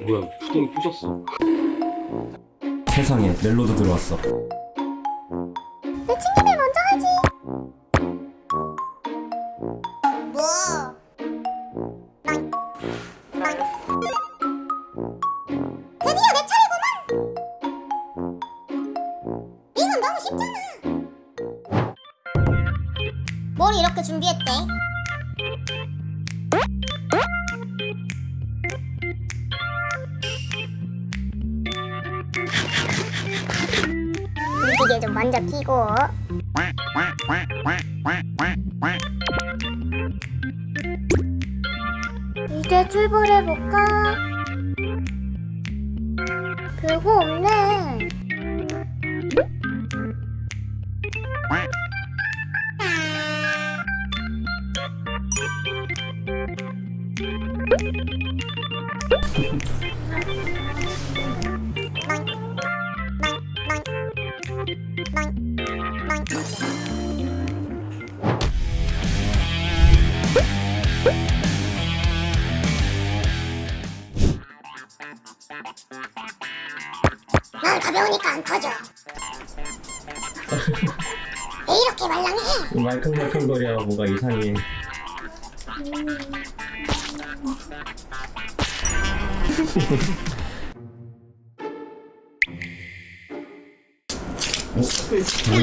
뭐야 구덩이 부셨어 세상에 멜로도 들어왔어. 내 친구들. 뭐? 뭘 이렇게 준비했대? 김치게 좀 먼저 끼고 이제 출발해볼까? 별거 없네 난 가벼우니까 안 터져 왜 이렇게 말랑해? 말캉말캉거리야 뭐가 이상해.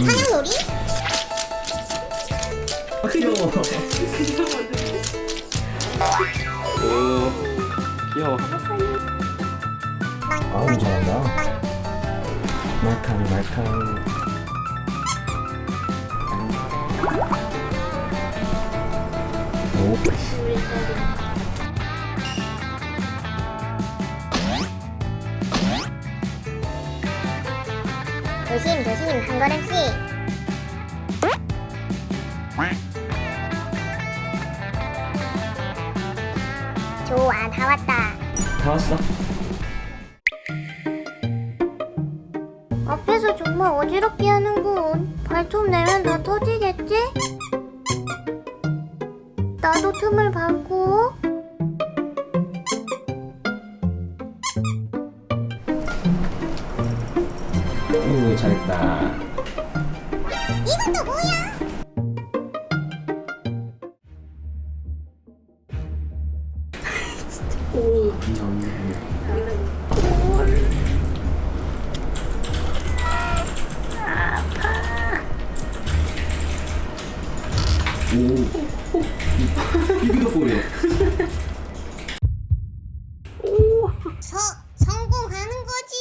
사냥놀이? 아 귀여워. 오 귀여워 아우 잘한다. 말캉 말캉. 오. 조심 조심 한 걸음씩 좋아 다 왔다 다 왔어. 앞에서 정말 어지럽게 하는군 발톱 내면 다 터지겠지? 나도 틈을 밟고 오 잘했다. 이건 또 뭐야? 오. 이거 보여. 서, 성공하는 거지